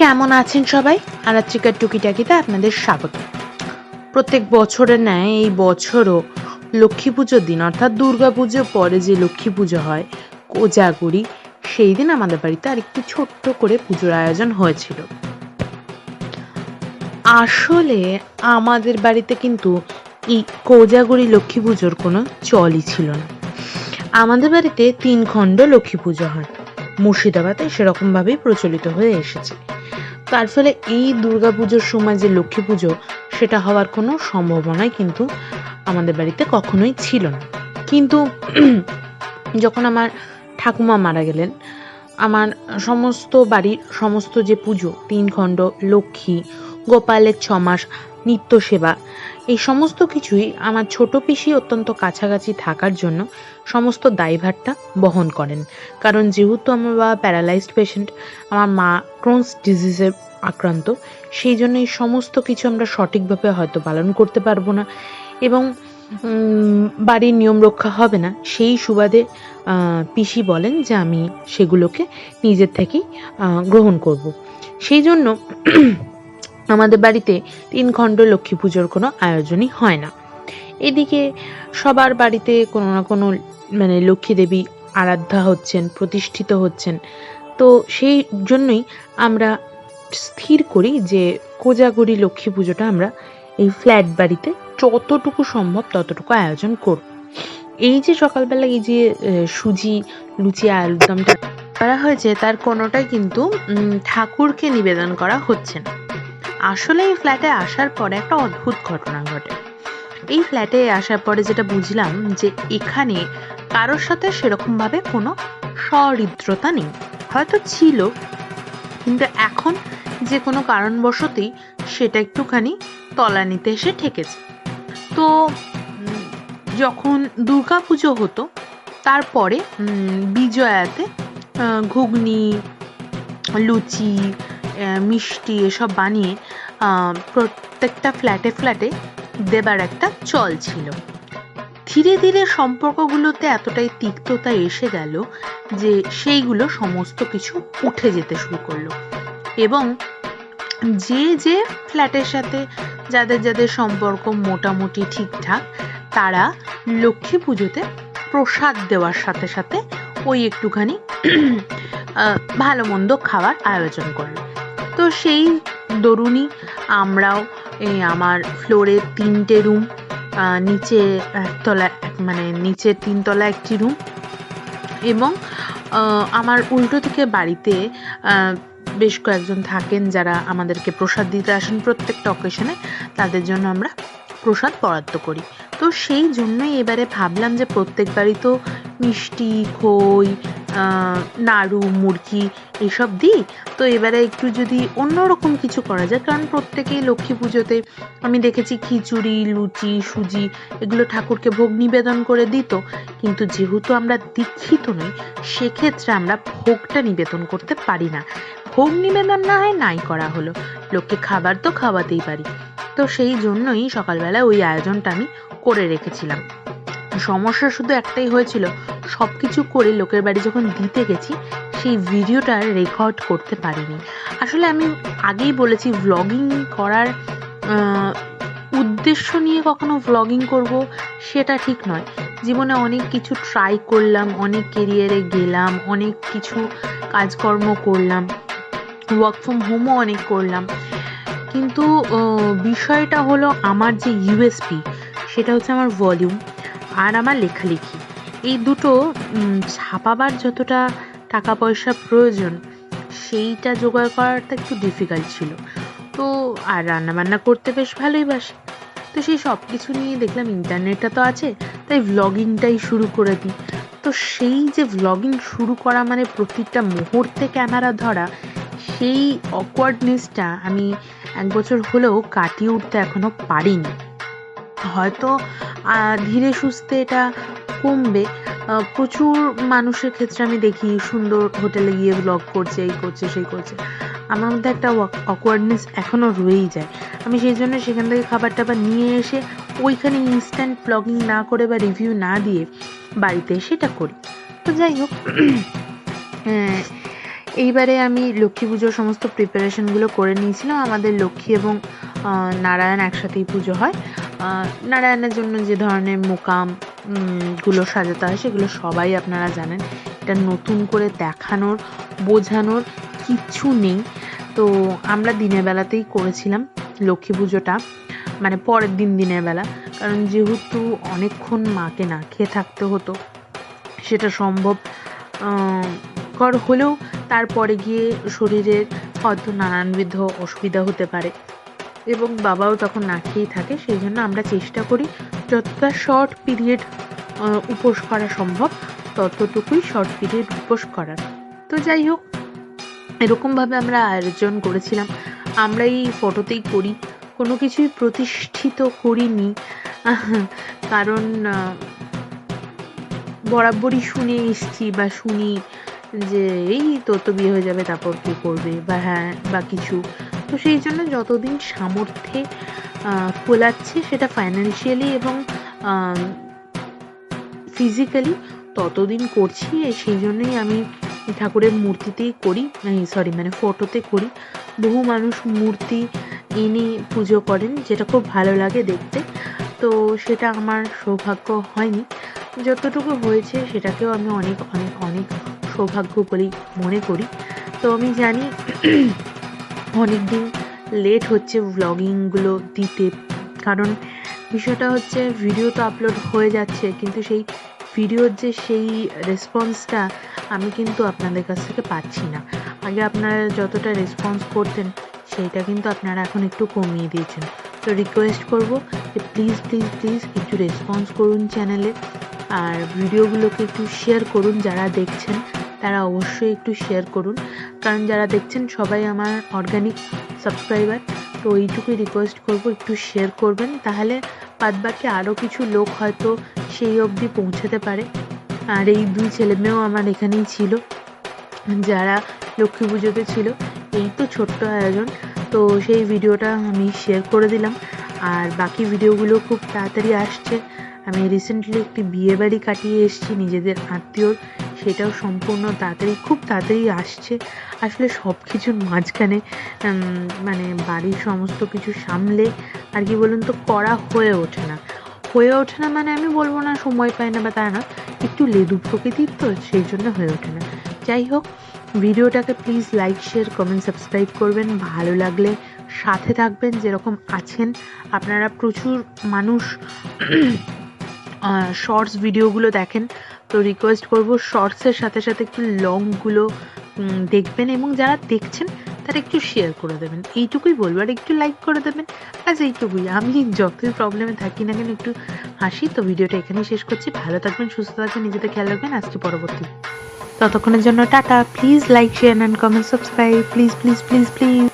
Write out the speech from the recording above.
কেমন আছেন সবাই? আরাত্রিকার টুকিটাকিতে আপনাদের স্বাগত। প্রত্যেক বছরের ন্যায় এই বছরও লক্ষ্মী পুজোর দিন, অর্থাৎ দুর্গা পুজোর পরে যে লক্ষ্মী পুজো হয় কোজাগুড়ি সেই দিন আমাদের বাড়িতে আরেকটু ছোট্ট করে পুজোর আয়োজন হয়েছিল। আসলে আমাদের বাড়িতে কিন্তু এই কোজাগুড়ি লক্ষ্মী পুজোর কোনো চলই ছিল না। আমাদের বাড়িতে তিন খণ্ড লক্ষ্মী পুজো হয়। মুর্শিদাবাদে সেরকমভাবেই প্রচলিত হয়ে এসেছে। তার ফলে এই দুর্গাপুজোর সময় যে লক্ষ্মী পুজো, সেটা হওয়ার কোনো সম্ভাবনাই কিন্তু আমাদের বাড়িতে কখনোই ছিল না। কিন্তু যখন আমার ঠাকুমা মারা গেলেন, আমার সমস্ত বাড়ির সমস্ত যে পুজো, তিন খণ্ড, লক্ষ্মী গোপালের ছমাস নিত্য সেবা এই সমস্ত কিছুই আমার ছোট পিসি অত্যন্ত কাছাকাছি থাকার জন্য সমস্ত দায়ভারটা বহন করেন। কারণ যেহেতু আমার বাবা প্যারালাইজড পেশেন্ট আমার মা ক্রোনস ডিজিজে আক্রান্ত, সেই জন্য এই সমস্ত কিছু আমরা সঠিকভাবে হয়তো পালন করতে পারব না এবং বাড়ির নিয়ম রক্ষা হবে না। সেই সুবাদে পিসি বলেন যে আমি সেগুলোকে নিজের থেকেই গ্রহণ করব। সেই জন্য আমাদের বাড়িতে তিন খণ্ড লক্ষ্মী পুজোর কোনো আয়োজনই হয় না। এদিকে সবার বাড়িতে কোনো না কোনো মানে লক্ষ্মী দেবী আরাধ্যা হচ্ছেন, প্রতিষ্ঠিত হচ্ছেন। তো সেই জন্যই আমরা স্থির করি যে কোজাগরি লক্ষ্মী পুজোটা আমরা এই ফ্ল্যাট বাড়িতে যতটুকু সম্ভব ততটুকু আয়োজন করব। এই যে সকালবেলা এই যে সুজি, লুচি আলুর দমটা করা হয়েছে, তার কোনোটাই কিন্তু ঠাকুরকে নিবেদন করা হচ্ছে না। আসলে এই ফ্ল্যাটে আসার পরে একটা অদ্ভুত ঘটনা ঘটে। এই ফ্ল্যাটে আসার পরে যেটা বুঝলাম যে এখানে কারোর সাথে সেরকমভাবে কোনো সহৃদ্রতা নেই। হয়তো ছিল, কিন্তু এখন যে কোনো কারণবশতেই সেটা একটুখানি তলানিতে এসে ঠেকেছে। তো যখন দুর্গা পুজো হতো, তারপরে বিজয়াতে ঘুগনি, লুচি মিষ্টি এসব বানিয়ে প্রত্যেকটা ফ্ল্যাটে ফ্ল্যাটে দেবার একটা চল ছিল। ধীরে ধীরে সম্পর্কগুলোতে এতটাই তিক্ততা এসে গেল যে সেইগুলো সমস্ত কিছু উঠে যেতে শুরু করল। এবং যে যে ফ্ল্যাটের সাথে যাদের যাদের সম্পর্ক মোটামুটি ঠিকঠাক, তারা লক্ষ্মী পুজোতে প্রসাদ দেওয়ার সাথে সাথে ওই একটুখানি ভালো মন্দ খাওয়ার আয়োজন করল। তো সেই দরুনই, আমরাও এই আমার ফ্লোরে তিনটে রুম নিচে একতলা মানে নিচে তিনতলা একটি রুম এবং আমার উল্টো থেকে বাড়িতে বেশ কয়েকজন থাকেন যারা আমাদেরকে প্রসাদ দিতে আসেন প্রত্যেকটা অকেশনে তাদের জন্য আমরা প্রসাদ বরাদ্দ করি। তো সেই জন্যই এবারে ভাবলাম যে প্রত্যেকবারই তো মিষ্টি, খই নাড়ু, মুরগি এসব দিই। তো এবারে একটু যদি অন্যরকম কিছু করা যায়, কারণ প্রত্যেকেই লক্ষ্মী পুজোতে আমি দেখেছি খিচুড়ি, লুচি, সুজি এগুলো ঠাকুরকে ভোগ নিবেদন করে দিত। কিন্তু যেহেতু আমরা দীক্ষিত নই, সেক্ষেত্রে আমরা ভোগটা নিবেদন করতে পারি না। ভোগ নিবেদন না হয় নাই করা হলো। লোককে খাবার তো খাওয়াতেই পারি। তো সেই জন্যই সকালবেলা ওই আয়োজনটা আমি করে রেখেছিলাম। সমস্যা শুধু একটাই হয়েছিল সব কিছু করে লোকের বাড়ি যখন দিতে গেছি, সেই ভিডিওটা রেকর্ড করতে পারিনি। আসলে আমি আগেই বলেছি ভ্লগিং করার উদ্দেশ্য নিয়ে কখনো ভ্লগিং করব সেটা ঠিক নয়। জীবনে অনেক কিছু ট্রাই করলাম, অনেক কেরিয়ারে গেলাম, অনেক কিছু কাজকর্ম করলাম ওয়ার্ক ফ্রম হোমও অনেক করলাম। কিন্তু বিষয়টা হলো আমার যে ইউএসপি সেটা হচ্ছে আমার ভলিউম আর আমার লেখালেখি। এই দুটো ছাপাবার যতটা টাকা পয়সা প্রয়োজন, সেইটা জোগাড় করাটা একটু ডিফিকাল্ট ছিল। তো, আর রান্নাবান্না করতে বেশ ভালোই বাসি। তো সেই সব কিছু নিয়ে দেখলাম ইন্টারনেটটা তো আছে, তাই ভ্লগিংটাই শুরু করে দিই। তো সেই যে ভ্লগিং শুরু করা মানে প্রতিটা মুহূর্তে ক্যামেরা ধরা, সেই অকওয়ার্ডনেসটা আমি এক বছর হলেও কাটিয়ে উঠতে এখনও পারিনি। হয়তো ধীরে সুস্থে এটা কমবে। প্রচুর মানুষের ক্ষেত্রে আমি দেখি সুন্দর হোটেলে গিয়ে ব্লগ করছে, এই করছে, সেই করছে। আমার মধ্যে একটা অকওয়ার্ডনেস এখনও রয়েই যায়। আমি সেই জন্য সেখান থেকে খাবার টাবার নিয়ে এসে ওইখানে ইনস্ট্যান্ট ব্লগিং না করে বা রিভিউ না দিয়ে বাড়িতে সেটা করি। তো যাই হোক এইবারে আমি লক্ষ্মী পুজোর সমস্ত প্রিপারেশনগুলো করে নিয়েছিলাম। আমাদের লক্ষ্মী এবং নারায়ণ একসাথেই পুজো হয়। নারায়ণের জন্য যে ধরনের মোকামগুলো সাজাতে হয়, সেগুলো সবাই আপনারা জানেন। এটা নতুন করে দেখানোর, বোঝানোর কিচ্ছু নেই। তো আমরা দিনের বেলাতেই করেছিলাম লক্ষ্মী পুজোটা মানে পরের দিন দিনের বেলা। কারণ যেহেতু অনেকক্ষণ মাকে না খেয়ে থাকতে হতো, সেটা সম্ভব কর হলেও তারপরে গিয়ে শরীরের হয়তো নানানবিধ অসুবিধা হতে পারে। এবং বাবাও তখন না খেয়েই থাকে, সেই জন্য আমরা চেষ্টা করি যতটা শর্ট পিরিয়ড উপোস করা সম্ভব, ততটুকুই শর্ট পিরিয়ড উপোস করার। তো যাই হোক, এরকমভাবে আমরা আয়োজন করেছিলাম। আমরা এই ফটোতেই করি, কোনো কিছুই প্রতিষ্ঠিত করিনি। কারণ বরাবরই শুনে এসছি বা শুনি যে, এই তোর তো বিয়ে হয়ে যাবে, তারপর কে করবে? বা হ্যাঁ বা কিছু। তো সেই জন্য যতদিন সামর্থ্যে আহ, কোলাচ্ছে সেটা ফাইন্যান্সিয়ালি এবং ফিজিক্যালি ততদিন করছি। সেই জন্যই আমি ঠাকুরের মূর্তিতেই করি সরি মানে ফটোতে করি। বহু মানুষ মূর্তি এনে পুজো করেন যেটা খুব ভালো লাগে দেখতে। তো সেটা আমার সৌভাগ্য হয়নি। যতটুকু হয়েছে সেটাকেও আমি অনেক অনেক অনেক সৌভাগ্য বলেই মনে করি। তো আমি জানি অনেক দিন লেট হচ্ছে ভ্লগিংগুলো দিতে। কারণ বিষয়টা হচ্ছে ভিডিও তো আপলোড হয়ে যাচ্ছে, কিন্তু সেই ভিডিওর যে সেই রেসপন্সটা আমি কিন্তু আপনাদের কাছ থেকে পাচ্ছি না। আগে আপনারা যতটা রেসপন্স করতেন, সেইটা কিন্তু আপনারা এখন একটু কমিয়ে দিয়েছেন। তো রিকোয়েস্ট করব যে প্লিজ প্লিজ প্লিজ একটু রেসপন্স করুন চ্যানেলে আর ভিডিওগুলোকে একটু শেয়ার করুন যারা দেখছেন। তারা অবশ্যই একটু শেয়ার করুন। কারণ যারা দেখছেন সবাই আমার অর্গানিক সাবস্ক্রাইবার তো এইটুকুই রিকোয়েস্ট করব, একটু শেয়ার করবেন। তাহলে বাদবাকি আরও কিছু লোক হয়তো সেই অবধি পৌঁছাতে পারে। আর এই দুই ছেলেমেয়েও আমার এখানেই ছিল, যারা লক্ষ্মী পুজোতে ছিল। এই তো ছোট্ট আয়োজন। তো সেই ভিডিওটা আমি শেয়ার করে দিলাম। আর বাকি ভিডিওগুলো খুব তাড়াতাড়ি আসছে। আমি রিসেন্টলি একটি বিয়ে বাড়ি কাটিয়ে এসেছি, নিজেদের আত্মীয়র। সেটাও সম্পূর্ণ তাড়াতাড়ি, খুব তাড়াতাড়ি আসছে। আসলে সব কিছুর মাঝখানে মানে বাড়ির সমস্ত কিছু সামলে আর কি বলুন তো, করা হয়ে ওঠে না। হয়ে ওঠে না মানে আমি বলব না সময় পায় না বা তা না, একটু লেদু প্রকৃতির তো সেই জন্য হয়ে ওঠে না। যাই হোক, ভিডিওটাকে please like share comment subscribe করবেন। ভালো লাগলে সাথে থাকবেন, যেরকম আছেন। আপনারা প্রচুর মানুষ শর্টস ভিডিওগুলো দেখেন। তো রিকোয়েস্ট করব। শর্টসের সাথে সাথে একটু লংগুলো দেখবেন এবং যারা দেখছেন, তারা একটু শেয়ার করে দেবেন। এইটুকুই বলব। আর একটু লাইক করে দেবেন। আজ এইটুকুই। আমি যতই প্রবলেমে থাকি না কেন, একটু হাসি। তো ভিডিওটা এখানেই শেষ করছি। ভালো থাকবেন, সুস্থ থাকবেন, নিজেদের খেয়াল রাখবেন। আজকে পরবর্তী ততক্ষণের জন্য tata. Please like share and comment subscribe please please please please